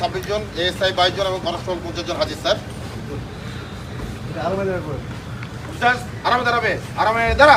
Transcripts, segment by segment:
ছাব্বিশ জন এএসআই বাইশ জন এবং কনস্টেবল হাজির স্যার আরামে দাঁড়াবে আরামে দাঁড়া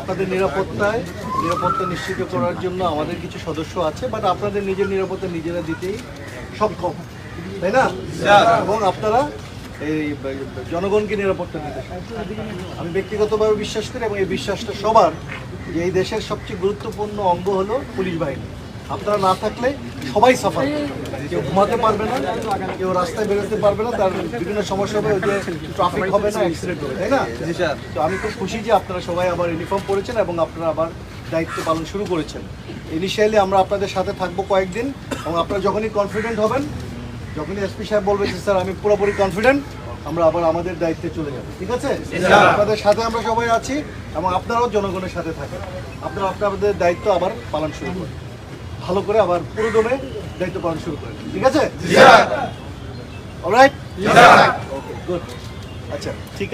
আপনাদের নিরাপত্তায় নিরাপত্তা নিশ্চিত করার জন্য আমাদের কিছু সদস্য আছে বাট আপনাদের নিজের নিরাপত্তা নিজেরা দিতেই সক্ষম তাই না? এবং আপনারা এই জনগণকে নিরাপত্তা দিতে আমি ব্যক্তিগতভাবে বিশ্বাস করি এবং এই বিশ্বাসটা সবার যে এই দেশের সবচেয়ে গুরুত্বপূর্ণ অঙ্গ হলো পুলিশ বাহিনী। আপনারা না থাকলে সবাই সাফার কেউ ঘুমাতে পারবে না কেউ রাস্তায় বেরোতে পারবে না তার বিভিন্ন সমস্যা হবে যে ট্রাফিক হবে না অ্যাক্সিডেন্ট হবে তাই না? জি স্যার। তো আমি খুব খুশি যে আপনারা সবাই আবার ইউনিফর্ম পরেছেন এবং আপনারা আবার দায়িত্ব পালন শুরু করেছেন। ইনিশিয়ালি আমরা আপনাদের সাথে থাকব কয়েকদিন এবং আপনারা যখনই কনফিডেন্ট হবেন যখনই এসপি সাহেব বলবে যে স্যার আমি পুরোপুরি কনফিডেন্ট আমরা আবার আমাদের দায়িত্বে চলে যাব। ঠিক আছে? আপনাদের সাথে আমরা সবাই আছি এবং আপনারাও জনগণের সাথে থাকেন। আপনারা আপনাদের দায়িত্ব আবার পালন শুরু করেন। ভালো করে আবার পুরো দমে দায়িত্ব পালন শুরু করেন। ঠিক আছে? অলরাইট ওকে গুড আচ্ছা ঠিক আছে